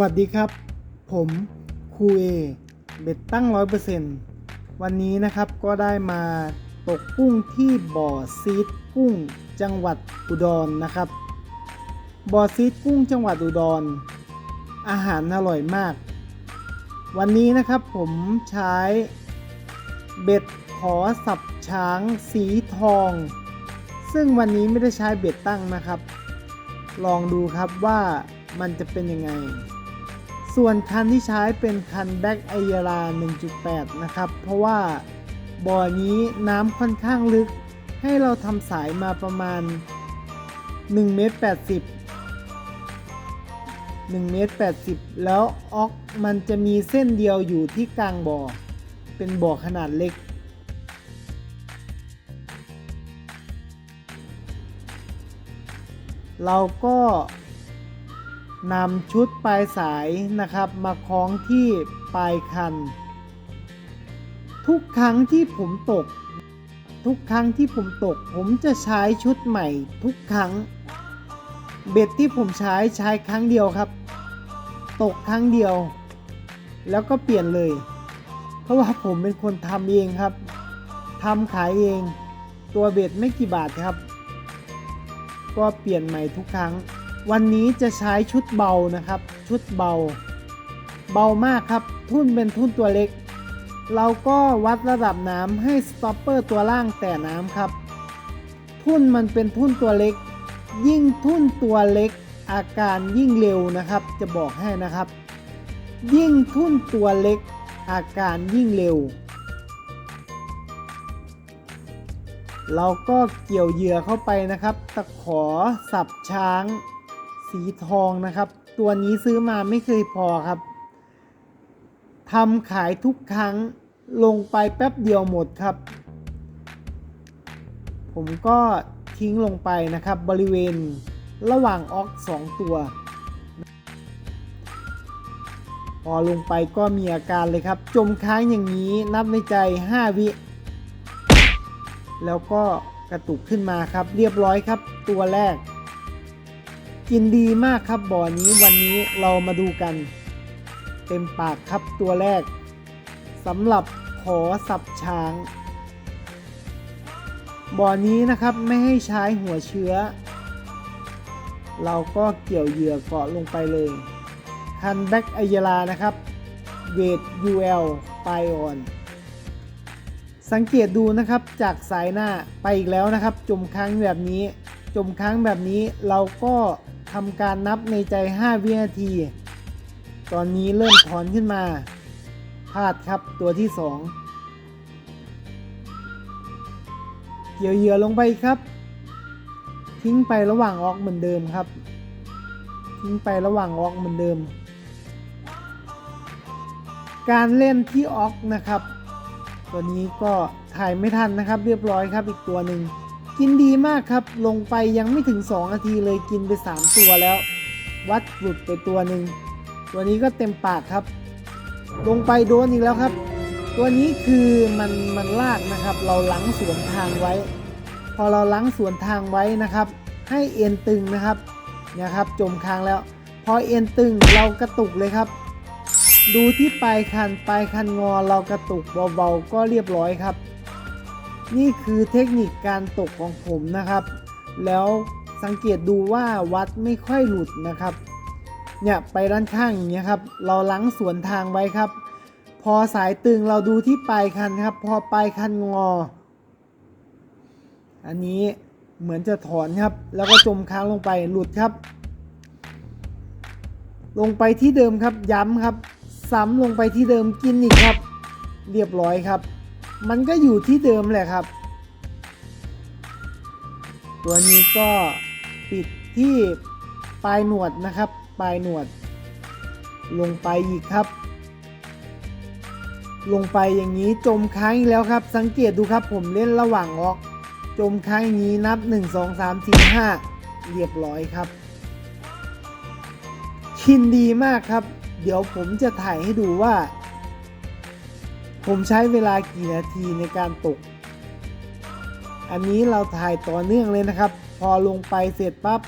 วัสดีครับ ผมครูเอเบ็ดตั้งร้อยเปอร์เซ็นต์วันนี้นะครับก็ได้มาตกกุ้งที่บ่อซีดกุ้งจังหวัดอุดรนะครับ บ่อซีดกุ้งจังหวัดอุดรอาหารอร่อยมาก วันนี้นะครับผมใช้เบ็ดขอสับช้างสีทอง ซึ่งวันนี้ไม่ได้ใช้เบ็ดตั้งนะครับ ลองดูครับว่ามันจะเป็นยังไง ส่วนคันที่ใช้เป็นคันแบ็กไอยารา 1.8 นะครับ เพราะว่าบ่อนี้น้ำค่อนข้างลึก ให้เราทำสายมาประมาณ1เมตร80 1เมตร80 แล้วออกมันจะมีเส้นเดียวอยู่ที่กลางบ่อ เป็นบ่อขนาดเล็ก เราก็ นำชุดปลายสายนะครับ มาคล้องที่ปลายคัน ทุกครั้งที่ผมตก ทุกครั้งที่ผมตก ผมจะใช้ชุดใหม่ทุกครั้ง เบ็ดที่ผมใช้ใช้ครั้งเดียวครับ ตกครั้งเดียว แล้วก็เปลี่ยนเลย เพราะว่าผมเป็นคนทำเองครับทำขายเอง ตัวเบ็ดไม่กี่บาทครับ ก็เปลี่ยนใหม่ทุกครั้ง วันนี้จะใช้ชุดเบานะครับ ชุดเบา เบามากครับ ทุ่นเป็นทุ่นตัวเล็ก เราก็วัดระดับน้ำให้สต็อปเปอร์ตัวล่างแต่น้ำครับ ทุ่นมันเป็นทุ่นตัวเล็ก ยิ่งทุ่นตัวเล็ก อาการยิ่งเร็วนะครับ จะบอกให้นะครับ ยิ่งทุ่นตัวเล็ก อาการยิ่งเร็ว เราก็เกี่ยวเหยื่อเข้าไปนะครับ ตะขอสับช้าง สีทองนะครับ ตัวนี้ซื้อมาไม่เคยพอครับทำขายทุกครั้งลงไปแป๊บเดียวหมดครับ ผมก็ทิ้งลงไปนะครับ บริเวณระหว่างออกสองตัวพอลงไปก็มีอาการเลยครับ จมค้างอย่างนี้นับในใจ 5 วิ แล้วก็กระตุกขึ้นมาครับ เรียบร้อยครับตัวแรก กินดีมากครับบ่อนี้วันนี้เรามาดูกัน เต็มปากครับตัวแรกสำหรับขอสับช้าง บ่อนี้นะครับไม่ให้ใช้หัวเชื้อ เราก็เกี่ยวเหยื่อเกาะลงไปเลย คันแบ็กไอยาลานะครับเวท UL ปลายอ่อน สังเกตดูนะครับจากสายหน้าไปอีกแล้วนะครับ จมค้างแบบนี้ จมค้างแบบนี้เราก็ ทำการนับในใจ 5 วินาที ตอนนี้เริ่มถอนขึ้นมา พลาดครับตัวที่ 2 เกี่ยวเหยื่อลงไปครับ ทิ้งไประหว่างออกเหมือนเดิมครับ ทิ้งไประหว่างออกเหมือนเดิม การเล่นที่ออกนะครับ ตัวนี้ก็ถ่ายไม่ทันนะครับ เรียบร้อยครับอีกตัวหนึ่ง กินดีมากครับ ลงไปยังไม่ถึง 2 นาทีเลยกินไป 3 ตัวแล้ว วัดหลุดไปตัวหนึ่ง ตัวนี้ก็เต็มปากครับ ลงไปโดนอีกแล้วครับ ตัวนี้คือมันมันลากนะครับ เราล้างสวนทางไว้ พอเราล้างสวนทางไว้นะครับ ให้เอ็นตึงนะครับเนี่ยครับ จมค้างแล้ว พอเอ็นตึงเรากระตุกเลยครับ ดูที่ปลายคันปลายคันงอเรากระตุกเบาๆก็เรียบร้อยครับ นี่คือเทคนิคการตกของผมนะครับ แล้วสังเกตดูว่าวัดไม่ค่อยหลุดนะครับ เนี่ยไปด้านข้างอย่างเงี้ยครับ เราล้างสวนทางไว้ครับ พอสายตึงเราดูที่ปลายคันครับ พอปลายคันงอ อันนี้เหมือนจะถอนครับ แล้วก็จมค้างลงไปหลุดครับ ลงไปที่เดิมครับย้ำครับ ซ้ำลงไปที่เดิมกินอีกครับ เรียบร้อยครับ มันก็อยู่ที่เดิมแหละครับ ตัวนี้ก็ปิดที่ปลายหนวดนะครับ ปลายหนวด ลงไปอีกครับ ลงไปอย่างนี้จมค้างอีกแล้วครับ สังเกตดูครับผมเล่นระหว่างออก จมค้างอย่างนี้นับ 1 2 3 4 5 เรียบร้อยครับ ชินดีมากครับ เดี๋ยวผมจะถ่ายให้ดูว่า ผมใช้เวลากี่นาทีในการตก อันนี้เราถ่ายต่อเนื่องเลยนะครับ พอลงไปเสร็จปั๊บ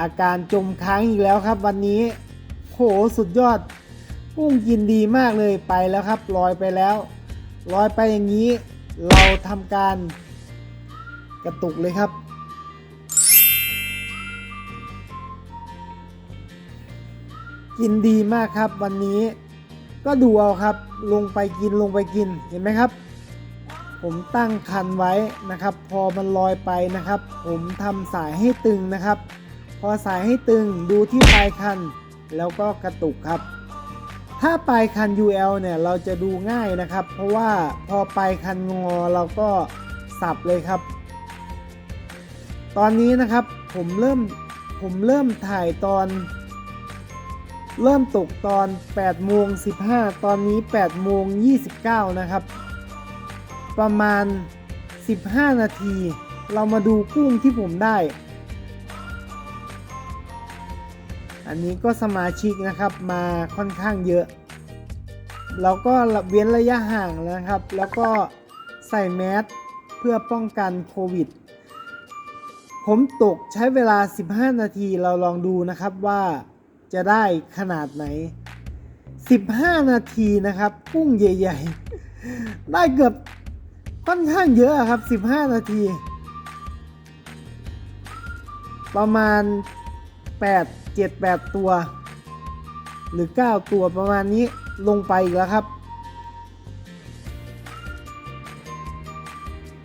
อาการจมค้างอีกแล้วครับ วันนี้ขสุดยอดกุ้งกินดีมากเลยไปแล้วครับลอยไปแล้วลอยไปอย่างนี้ เราทำการกระตุกเลยครับกินดีมากครับวันนี้ ก็ดูเอาครับ ลงไปกินลงไปกินเห็นไหมครับ ผมตั้งคันไว้นะครับ พอมันลอยไปนะครับ ผมทำสายให้ตึงนะครับ พอสายให้ตึงดูที่ปลายคัน แล้วก็กระตุกครับ ถ้าปลายคัน UL เนี่ยเราจะดูง่ายนะครับ เพราะว่าพอปลายคันงอเราก็สับเลยครับ ตอนนี้นะครับผมเริ่มผมเริ่มถ่ายตอน เริ่มตกตอน8โมง15 ตอนนี้8โมง29 นะครับ ประมาณ 15 นาที เรามาดูกุ้งที่ผมได้ อันนี้ก็สมาชิกนะครับมาค่อนข้างเยอะเราก็เว้นระยะห่างนะครับ แล้วก็ใส่แมสเพื่อป้องกันโควิด ผมตกใช้เวลา 15 นาทีเราลองดูนะครับว่า จะได้ขนาดไหน 15 นาทีนะครับกุ้งใหญ่ ๆ ได้เกือบค่อนข้างเยอะครับ 15 นาที ประมาณ 8 7 8 ตัว หรือ 9 ตัวประมาณนี้ลงไปอีกแล้วครับ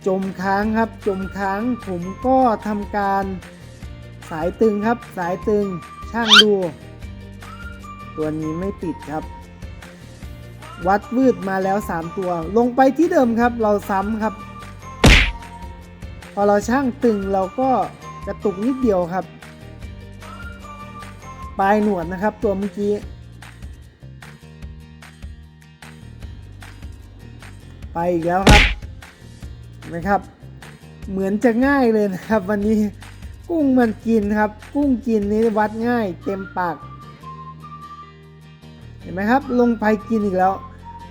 จมค้างครับ จมค้างผมก็ทำการสายตึงครับ สายตึงช่างดู ตัวนี้ไม่ติดครับ วัดวืดมาแล้ว 3 ตัว ลงไปที่เดิมครับ เราซ้ำครับ พอเราช่างตึงเราก็กระตุกนิดเดียวครับ ปลายหนวดนะครับ ตัวเมื่อกี้ ไปอีกแล้วครับเห็นไหมครับ เหมือนจะง่ายเลยนะครับ วันนี้กุ้งมันกินครับ กุ้งกินนี่วัดง่าย เต็มปาก ห็นไหมครับ ลงไปกินอีกแล้ว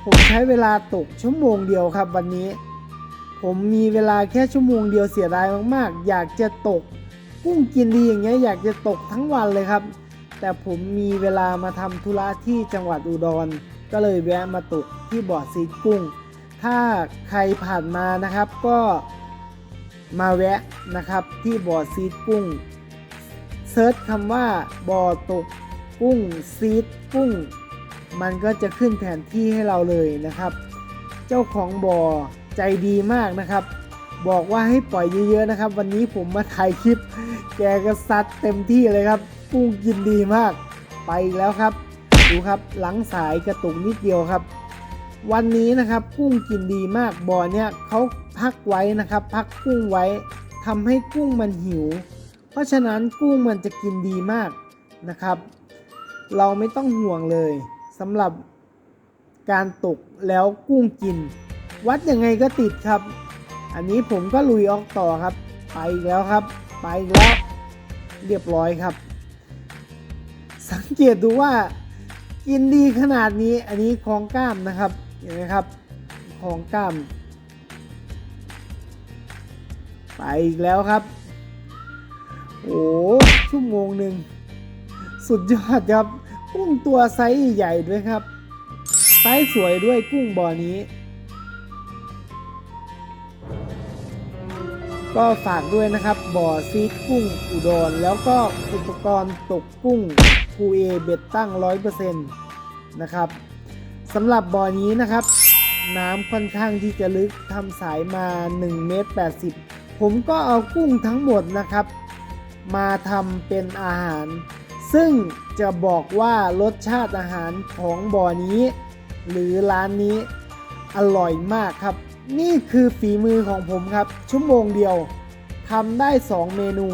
ผมใช้เวลาตกชั่วโมงเดียวครับวันนี้ ผมมีเวลาแค่ชั่วโมงเดียวเสียดายมากๆ อยากจะตกกุ้งกินดีอย่างเงี้ยอยากจะตกทั้งวันเลยครับ แต่ผมมีเวลามาทำธุระที่จังหวัดอุดร ก็เลยแวะมาตกที่บ่อซีดกุ้ง ถ้าใครผ่านมานะครับก็มาแวะนะครับที่บ่อซีดกุ้งเซิร์ชคำว่าบ่อตกกุ้งซีดกุ้ง มันก็จะขึ้นแผนที่ให้เราเลยนะครับ เจ้าของบ่อใจดีมากนะครับ บอกว่าให้ปล่อยเยอะๆนะครับ วันนี้ผมมาถ่ายคลิป แกก็ซัดเต็มที่เลยครับกุ้งกินดีมาก ไปแล้วครับ ดูครับหลังสายกระตุกนิดเดียวครับ วันนี้นะครับกุ้งกินดีมากบ่อเนี้ยเขาพักไว้นะครับ พักกุ้งไว้ทำให้กุ้งมันหิว เพราะฉะนั้นกุ้งมันจะกินดีมากนะครับ เราไม่ต้องห่วงเลย สำหรับการตกแล้วกุ้งกิน วัดยังไงก็ติดครับ อันนี้ผมก็ลุยออกต่อครับ ไปอีกแล้วครับ ไปอีกแล้วเรียบร้อยครับ สังเกตดูว่ากินดีขนาดนี้อันนี้ของกล้ามนะครับเห็นไหมครับของกล้าม ไปอีกแล้วครับ โอ้ชั่วโมงหนึ่งสุดยอดครับ กุ้งตัวไซส์ใหญ่ด้วยครับ ไซส์สวยด้วยกุ้งบ่อนี้ ก็ฝากด้วยนะครับบ่อซีดกุ้งอุดร แล้วก็อุปกรณ์ตกกุ้งคูเอเบ็ดตั้ง 100%นะครับสำหรับบ่อนี้นะครับ น้ำค่อนข้างที่จะลึกทำสายมา1เมตร80 ผมก็เอากุ้งทั้งหมดนะครับ มาทำเป็นอาหาร ซึ่งจะบอกว่ารสชาติอาหารของบ่อนี้ หรือร้านนี้อร่อยมากครับ นี่คือฝีมือของผมครับ ชั่วโมงเดียวทำได้ 2 เมนู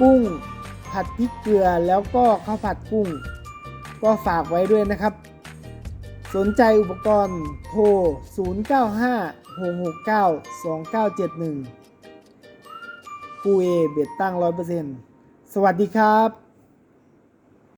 กุ้งผัดพริกเกลือแล้วก็ข้าวผัดกุ้ง ก็ฝากไว้ด้วยนะครับ สนใจอุปกรณ์โทร 0956692971 ฟูเอเบ็ดตั้งร้อยเปอร์เซ็นต์สวัสดีครับ